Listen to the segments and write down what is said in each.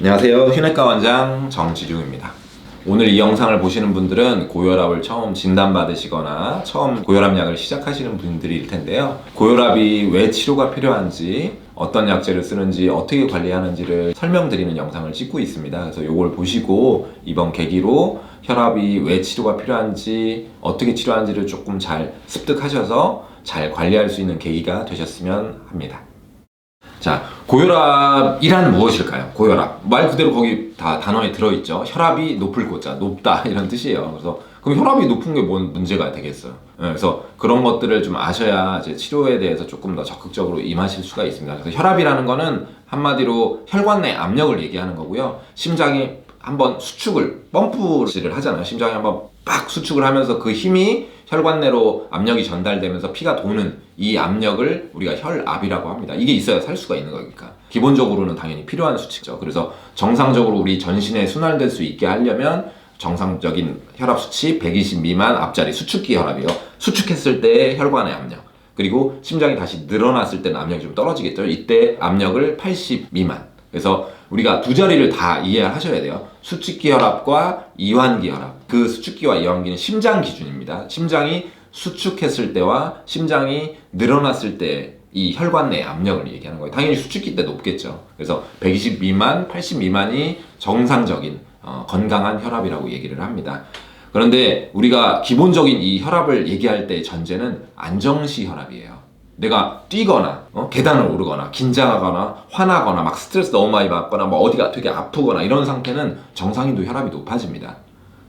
안녕하세요. 휴내과 원장 정지중입니다. 오늘 이 영상을 보시는 분들은 고혈압을 처음 진단받으시거나 처음 고혈압 약을 시작하시는 분들일 텐데요. 고혈압이 왜 치료가 필요한지, 어떤 약제를 쓰는지, 어떻게 관리하는지를 설명드리는 영상을 찍고 있습니다. 그래서 이걸 보시고 이번 계기로 혈압이 왜 치료가 필요한지, 어떻게 치료하는지를 조금 잘 습득하셔서 잘 관리할 수 있는 계기가 되셨으면 합니다. 자, 고혈압이란 무엇일까요? 고혈압. 말 그대로 거기 다 단어에 들어있죠. 혈압이 높을 고자, 높다 이런 뜻이에요. 그래서 그럼 혈압이 높은 게 뭔 문제가 되겠어요? 예, 그래서 그런 것들을 좀 아셔야 이제 치료에 대해서 조금 더 적극적으로 임하실 수가 있습니다. 그래서 혈압이라는 거는 한마디로 혈관 내 압력을 얘기하는 거고요. 심장이 한번 수축을 펌프를 하잖아요. 심장이 한번 빡 수축을 하면서 그 힘이 혈관 내로 압력이 전달되면서 피가 도는 이 압력을 우리가 혈압이라고 합니다. 이게 있어야 살 수가 있는 거니까. 기본적으로는 당연히 필요한 수치죠. 그래서 정상적으로 우리 전신에 순환될 수 있게 하려면 정상적인 혈압 수치 120 미만 앞자리 수축기 혈압이요. 수축했을 때의 혈관의 압력. 그리고 심장이 다시 늘어났을 때는 압력이 좀 떨어지겠죠. 이때 압력을 80 미만. 그래서 우리가 두 자리를 다 이해하셔야 돼요. 수축기 혈압과 이완기 혈압. 그 수축기와 이완기는 심장 기준입니다. 심장이 수축했을 때와 심장이 늘어났을 때 이 혈관 내 압력을 얘기하는 거예요. 당연히 수축기 때 높겠죠. 그래서 120 미만, 80 미만이 정상적인 어, 건강한 혈압이라고 얘기를 합니다. 그런데 우리가 기본적인 이 혈압을 얘기할 때 전제는 안정시 혈압이에요. 내가 뛰거나 어? 계단을 오르거나 긴장하거나 화나거나 막 스트레스 너무 많이 받거나 뭐 어디가 되게 아프거나 이런 상태는 정상인도 혈압이 높아집니다.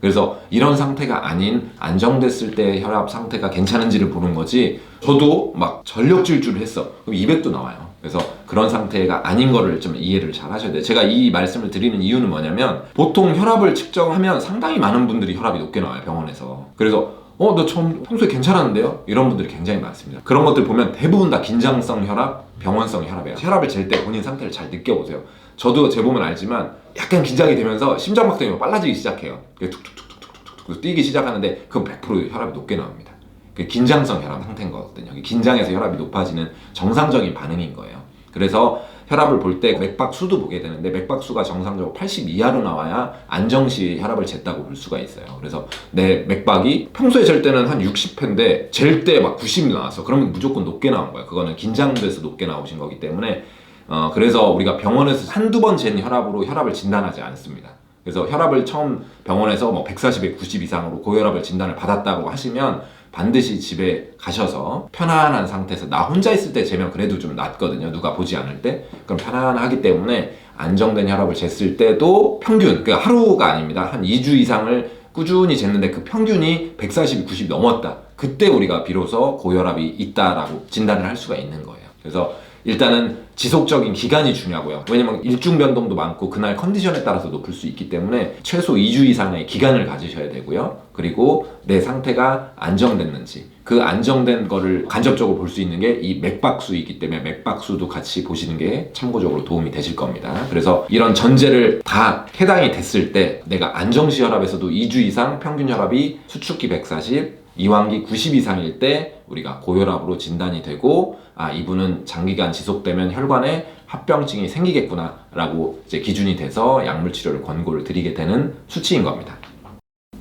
그래서 이런 상태가 아닌 안정됐을 때 혈압 상태가 괜찮은지를 보는 거지 저도 막 전력 질주를 했어 그럼 200도 나와요 그래서 그런 상태가 아닌 거를 좀 이해를 잘 하셔야 돼요 제가 이 말씀을 드리는 이유는 뭐냐면 보통 혈압을 측정하면 상당히 많은 분들이 혈압이 높게 나와요 병원에서 그래서 어, 너 처음 평소에 괜찮았는데요? 이런 분들이 굉장히 많습니다. 그런 것들 보면 대부분 다 긴장성 혈압, 병원성 혈압이에요. 혈압을 잴 때 본인 상태를 잘 느껴보세요. 저도 재보면 알지만 약간 긴장이 되면서 심장박동이 빨라지기 시작해요. 툭툭툭툭툭툭 뛰기 시작하는데 그건 100% 혈압이 높게 나옵니다. 그 긴장성 혈압 상태인 거거든요. 긴장해서 혈압이 높아지는 정상적인 반응인 거예요. 그래서 혈압을 볼 때 맥박수도 보게 되는데 맥박수가 정상적으로 80 이하로 나와야 안정시 혈압을 쟀다고 볼 수가 있어요. 그래서 내 맥박이 평소에 잴 때는 한 60회인데 잴 때 막 90 나왔어. 그러면 무조건 높게 나온 거야. 그거는 긴장돼서 높게 나오신 거기 때문에 어, 그래서 우리가 병원에서 한두 번 잰 혈압으로 혈압을 진단하지 않습니다. 그래서 혈압을 처음 병원에서 뭐 140에 90 이상으로 고혈압을 진단을 받았다고 하시면 반드시 집에 가셔서 편안한 상태에서 나 혼자 있을 때 재면 그래도 좀 낫거든요. 누가 보지 않을 때. 그럼 편안하기 때문에 안정된 혈압을 쟀을 때도 평균, 그러니까 하루가 아닙니다. 한 2주 이상을 꾸준히 쟀는데 그 평균이 140, 90 넘었다. 그때 우리가 비로소 고혈압이 있다라고 진단을 할 수가 있는 거예요. 그래서 일단은 지속적인 기간이 중요하고요. 왜냐면 일중 변동도 많고 그날 컨디션에 따라서 높을 수 있기 때문에 최소 2주 이상의 기간을 가지셔야 되고요. 그리고 내 상태가 안정됐는지 그 안정된 거를 간접적으로 볼 수 있는 게 이 맥박수이기 때문에 맥박수도 같이 보시는 게 참고적으로 도움이 되실 겁니다. 그래서 이런 전제를 다 해당이 됐을 때 내가 안정시 혈압에서도 2주 이상 평균 혈압이 수축기 140, 이완기 90 이상일 때 우리가 고혈압으로 진단이 되고 아 이분은 장기간 지속되면 혈관에 합병증이 생기겠구나라고 이제 기준이 돼서 약물 치료를 권고를 드리게 되는 수치인 겁니다.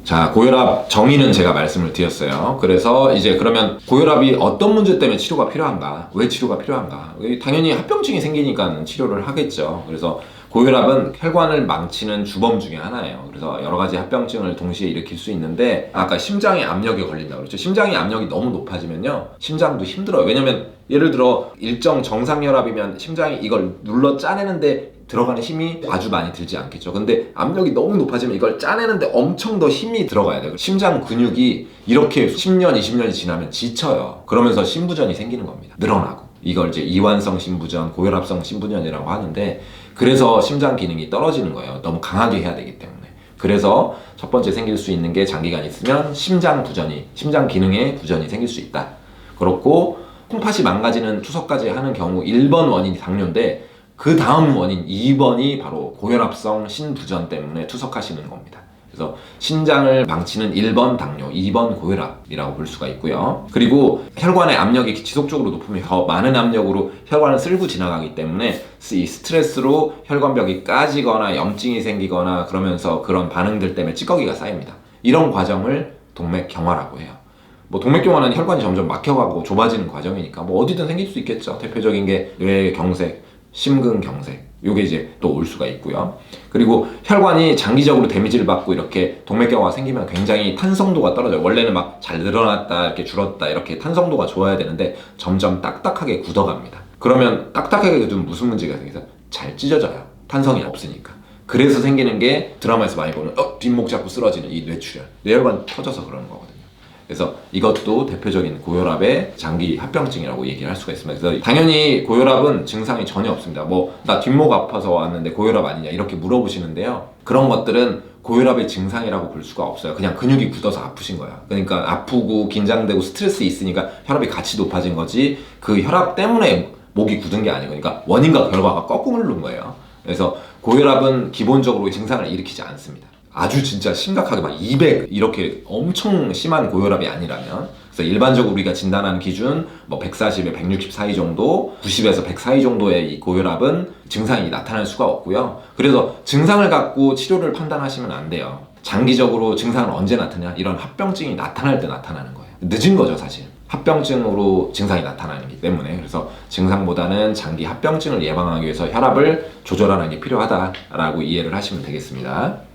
자, 고혈압 정의는 제가 말씀을 드렸어요. 그래서 이제 그러면 고혈압이 어떤 문제 때문에 치료가 필요한가? 왜 치료가 필요한가? 당연히 합병증이 생기니까 치료를 하겠죠. 그래서 고혈압은 혈관을 망치는 주범 중에 하나예요. 그래서 여러 가지 합병증을 동시에 일으킬 수 있는데 아까 심장의 압력에 걸린다고 그랬죠. 심장의 압력이 너무 높아지면요. 심장도 힘들어요. 왜냐면 예를 들어 일정 정상 혈압이면 심장이 이걸 눌러 짜내는데 들어가는 힘이 아주 많이 들지 않겠죠. 근데 압력이 너무 높아지면 이걸 짜내는데 엄청 더 힘이 들어가야 돼요. 심장 근육이 이렇게 10년, 20년이 지나면 지쳐요. 그러면서 심부전이 생기는 겁니다. 늘어나고. 이걸 이제 이완성 심부전, 고혈압성 심부전이라고 하는데 그래서 심장 기능이 떨어지는 거예요. 너무 강하게 해야 되기 때문에. 그래서 첫 번째 생길 수 있는 게 장기간 있으면 심장 부전이, 심장 기능에 부전이 생길 수 있다. 그렇고 콩팥이 망가지는 투석까지 하는 경우 1번 원인이 당뇨인데 그 다음 원인 2번이 바로 고혈압성 신부전 때문에 투석하시는 겁니다. 그래서 신장을 망치는 1번 당뇨, 2번 고혈압이라고 볼 수가 있고요. 그리고 혈관의 압력이 지속적으로 높으면 더 많은 압력으로 혈관을 쓸고 지나가기 때문에 이 스트레스로 혈관벽이 까지거나 염증이 생기거나 그러면서 그런 반응들 때문에 찌꺼기가 쌓입니다. 이런 과정을 동맥경화라고 해요. 뭐 동맥경화는 혈관이 점점 막혀가고 좁아지는 과정이니까 뭐 어디든 생길 수 있겠죠. 대표적인 게 뇌경색, 심근경색. 요게 이제 또 올 수가 있고요. 그리고 혈관이 장기적으로 데미지를 받고 이렇게 동맥경화가 생기면 굉장히 탄성도가 떨어져요. 원래는 막 잘 늘어났다, 이렇게 줄었다, 이렇게 탄성도가 좋아야 되는데 점점 딱딱하게 굳어갑니다. 그러면 딱딱하게 굳으면 무슨 문제가 생겨서 잘 찢어져요. 탄성이 없으니까. 그래서 생기는 게 드라마에서 많이 보는 어, 뒷목 잡고 쓰러지는 이 뇌출혈. 뇌혈관 터져서 그러는 거거든요. 그래서 이것도 대표적인 고혈압의 장기 합병증이라고 얘기를 할 수가 있습니다. 그래서 당연히 고혈압은 증상이 전혀 없습니다. 뭐 나 뒷목 아파서 왔는데 고혈압 아니냐 이렇게 물어보시는데요. 그런 것들은 고혈압의 증상이라고 볼 수가 없어요. 그냥 근육이 굳어서 아프신 거야. 그러니까 아프고 긴장되고 스트레스 있으니까 혈압이 같이 높아진 거지 그 혈압 때문에 목이 굳은 게 아니고 그러니까 원인과 결과가 거꾸로 흐른 거예요. 그래서 고혈압은 기본적으로 증상을 일으키지 않습니다. 아주 진짜 심각하게 막 200 이렇게 엄청 심한 고혈압이 아니라면 그래서 일반적으로 우리가 진단하는 기준 뭐 140에 160 사이 정도, 90에서 100 사이 정도의 이 고혈압은 증상이 나타날 수가 없고요. 그래서 증상을 갖고 치료를 판단하시면 안 돼요. 장기적으로 증상은 언제 나타나냐? 이런 합병증이 나타날 때 나타나는 거예요. 늦은 거죠, 사실. 합병증으로 증상이 나타나기 때문에 그래서 증상보다는 장기 합병증을 예방하기 위해서 혈압을 조절하는 게 필요하다라고 이해를 하시면 되겠습니다.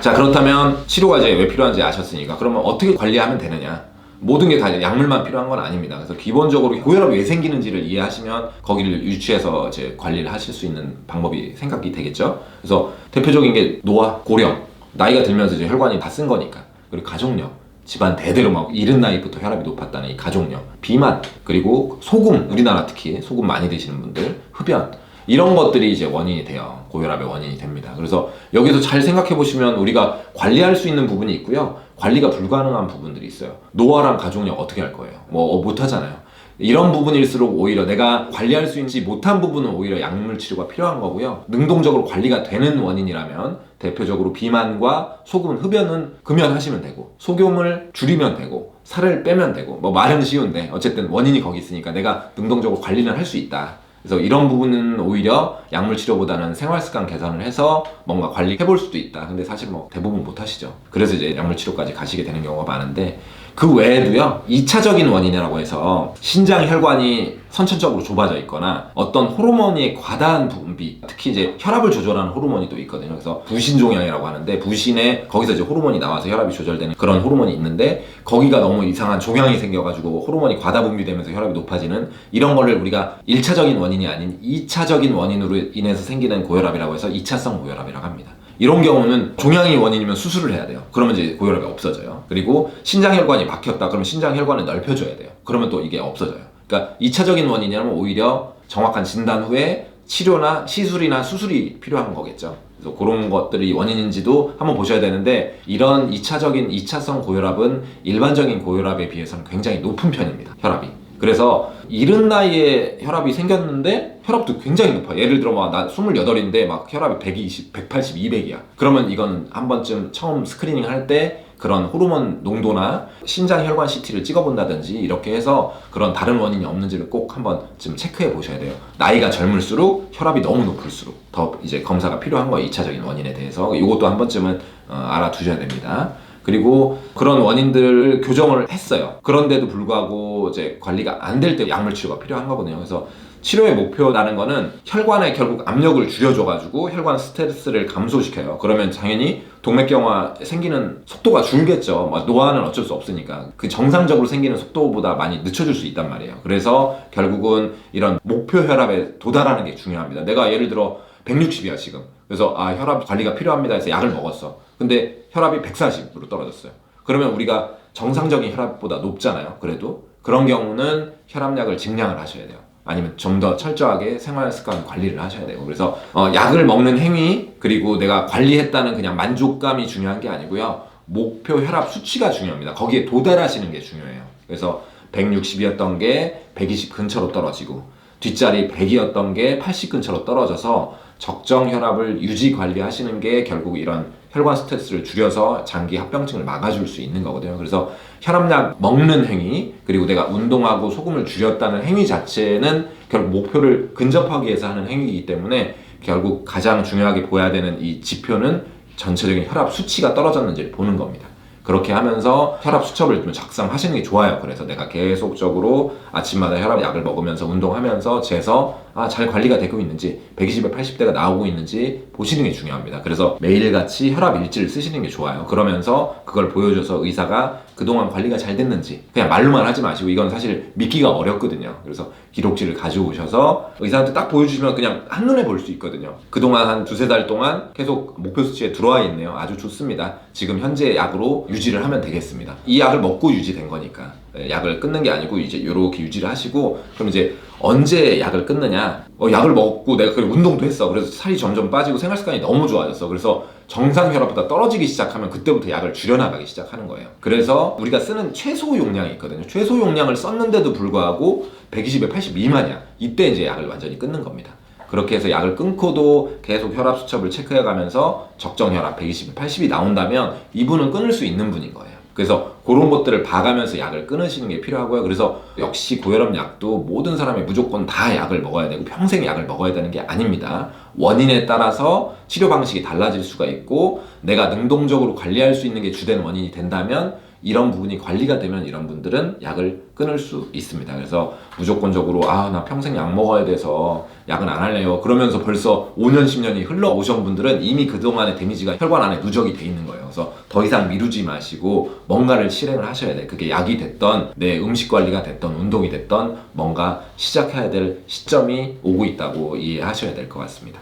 자 그렇다면 치료가 이제 왜 필요한지 아셨으니까 그러면 어떻게 관리하면 되느냐? 모든 게 다 약물만 필요한 건 아닙니다. 그래서 기본적으로 고혈압이 왜 생기는지를 이해하시면 거기를 유추해서 이제 관리를 하실 수 있는 방법이 생각이 되겠죠? 그래서 대표적인 게 노화 고령. 나이가 들면서 이제 혈관이 다 쓴 거니까. 그리고 가족력. 집안 대대로 막 이른 나이부터 혈압이 높았다는 이 가족력. 비만. 그리고 소금. 우리나라 특히 소금 많이 드시는 분들. 흡연 이런 것들이 이제 원인이 돼요. 고혈압의 원인이 됩니다. 그래서 여기서 잘 생각해 보시면 우리가 관리할 수 있는 부분이 있고요. 관리가 불가능한 부분들이 있어요. 노화랑 가족력 어떻게 할 거예요? 뭐 어, 못 하잖아요. 이런 부분일수록 오히려 내가 관리할 수 있지 못한 부분은 오히려 약물 치료가 필요한 거고요. 능동적으로 관리가 되는 원인이라면 대표적으로 비만과 소금 흡연은 금연하시면 되고 소금을 줄이면 되고 살을 빼면 되고 뭐 말은 쉬운데 어쨌든 원인이 거기 있으니까 내가 능동적으로 관리는 할 수 있다. 그래서 이런 부분은 오히려 약물 치료보다는 생활 습관 개선을 해서 뭔가 관리해 볼 수도 있다. 근데 사실 뭐 대부분 못 하시죠. 그래서 이제 약물 치료까지 가시게 되는 경우가 많은데 그 외에도요, 2차적인 원인이라고 해서 신장 혈관이 선천적으로 좁아져 있거나 어떤 호르몬의 과다한 분비, 특히 이제 혈압을 조절하는 호르몬이 또 있거든요. 그래서 부신종양이라고 하는데 부신에 거기서 이제 호르몬이 나와서 혈압이 조절되는 그런 호르몬이 있는데 거기가 너무 이상한 종양이 생겨가지고 호르몬이 과다 분비되면서 혈압이 높아지는 이런 거를 우리가 1차적인 원인이 아닌 2차적인 원인으로 인해서 생기는 고혈압이라고 해서 2차성 고혈압이라고 합니다. 이런 경우는 종양이 원인이면 수술을 해야 돼요. 그러면 이제 고혈압이 없어져요. 그리고 신장혈관이 막혔다. 그러면 신장혈관을 넓혀줘야 돼요. 그러면 또 이게 없어져요. 그러니까 2차적인 원인이라면 오히려 정확한 진단 후에 치료나 시술이나 수술이 필요한 거겠죠. 그래서 그런 것들이 원인인지도 한번 보셔야 되는데 이런 2차적인 2차성 고혈압은 일반적인 고혈압에 비해서는 굉장히 높은 편입니다. 혈압이. 그래서 이른 나이에 혈압이 생겼는데 혈압도 굉장히 높아. 예를 들어 막나 28인데 막 혈압이 120, 180, 200이야. 그러면 이건 한 번쯤 처음 스크리닝 할 때 그런 호르몬 농도나 신장 혈관 CT를 찍어본다든지 이렇게 해서 그런 다른 원인이 없는지를 꼭 한번 좀 체크해 보셔야 돼요. 나이가 젊을수록 혈압이 너무 높을수록 더 이제 검사가 필요한 거예요. 2차적인 원인에 대해서. 이것도 한 번쯤은 어, 알아두셔야 됩니다. 그리고 그런 원인들을 교정을 했어요. 그런데도 불구하고 이제 관리가 안 될 때 약물 치료가 필요한 거거든요. 그래서 치료의 목표라는 거는 혈관에 결국 압력을 줄여줘가지고 혈관 스트레스를 감소시켜요. 그러면 당연히 동맥경화 생기는 속도가 줄겠죠. 뭐 노화는 어쩔 수 없으니까. 그 정상적으로 생기는 속도보다 많이 늦춰줄 수 있단 말이에요. 그래서 결국은 이런 목표 혈압에 도달하는 게 중요합니다. 내가 예를 들어 160이야 지금. 그래서 아 혈압 관리가 필요합니다 해서 약을 먹었어. 근데 혈압이 140으로 떨어졌어요. 그러면 우리가 정상적인 혈압보다 높잖아요. 그래도 그런 경우는 혈압약을 증량을 하셔야 돼요. 아니면 좀 더 철저하게 생활 습관 관리를 하셔야 되고 그래서 어, 약을 먹는 행위 그리고 내가 관리했다는 그냥 만족감이 중요한 게 아니고요 목표 혈압 수치가 중요합니다 거기에 도달하시는 게 중요해요 그래서 160이었던 게 120 근처로 떨어지고 뒷자리 100이었던 게 80 근처로 떨어져서 적정 혈압을 유지 관리하시는 게 결국 이런 혈관 스트레스를 줄여서 장기 합병증을 막아줄 수 있는 거거든요. 그래서 혈압약 먹는 행위 그리고 내가 운동하고 소금을 줄였다는 행위 자체는 결국 목표를 근접하기 위해서 하는 행위이기 때문에 결국 가장 중요하게 보여야 되는 이 지표는 전체적인 혈압 수치가 떨어졌는지를 보는 겁니다. 그렇게 하면서 혈압 수첩을 좀 작성하시는 게 좋아요. 그래서 내가 계속적으로 아침마다 혈압 약을 먹으면서 운동하면서 재서 아, 잘 관리가 되고 있는지 120에 80대가 나오고 있는지 보시는 게 중요합니다. 그래서 매일같이 혈압 일지를 쓰시는 게 좋아요. 그러면서 그걸 보여줘서 의사가 그동안 관리가 잘 됐는지 그냥 말로만 하지 마시고 이건 사실 믿기가 어렵거든요. 그래서 기록지를 가지고 오셔서 의사한테 딱 보여주시면 그냥 한눈에 볼 수 있거든요. 그동안 한 두세 달 동안 계속 목표 수치에 들어와 있네요. 아주 좋습니다. 지금 현재 약으로 유지를 하면 되겠습니다. 이 약을 먹고 유지된 거니까 예, 약을 끊는 게 아니고 이제 이렇게 유지를 하시고 그럼 이제 언제 약을 끊느냐? 어, 약을 먹고 내가 그 운동도 했어. 그래서 살이 점점 빠지고 생활 습관이 너무 좋아졌어. 그래서 정상 혈압보다 떨어지기 시작하면 그때부터 약을 줄여나가기 시작하는 거예요. 그래서 우리가 쓰는 최소 용량이 있거든요. 최소 용량을 썼는데도 불구하고 120에 80 미만이야. 이때 이제 약을 완전히 끊는 겁니다. 그렇게 해서 약을 끊고도 계속 혈압 수첩을 체크해 가면서 적정 혈압 120, 80이 나온다면 이분은 끊을 수 있는 분인 거예요. 그래서 그런 것들을 봐가면서 약을 끊으시는 게 필요하고요. 그래서 역시 고혈압 약도 모든 사람이 무조건 다 약을 먹어야 되고 평생 약을 먹어야 되는 게 아닙니다. 원인에 따라서 치료 방식이 달라질 수가 있고 내가 능동적으로 관리할 수 있는 게 주된 원인이 된다면 이런 부분이 관리가 되면 이런 분들은 약을 끊을 수 있습니다. 그래서 무조건적으로 아 나 평생 약 먹어야 돼서 약은 안 할래요. 그러면서 벌써 5년 10년이 흘러 오신 분들은 이미 그동안의 데미지가 혈관 안에 누적이 돼 있는 거예요. 그래서 더 이상 미루지 마시고 뭔가를 실행을 하셔야 돼. 그게 약이 됐던 내 음식 관리가 됐던 운동이 됐던 뭔가 시작해야 될 시점이 오고 있다고 이해하셔야 될 것 같습니다.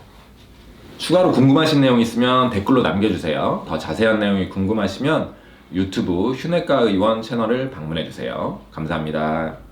추가로 궁금하신 내용 있으면 댓글로 남겨주세요. 더 자세한 내용이 궁금하시면 유튜브 휴내과 의원 채널을 방문해 주세요. 감사합니다.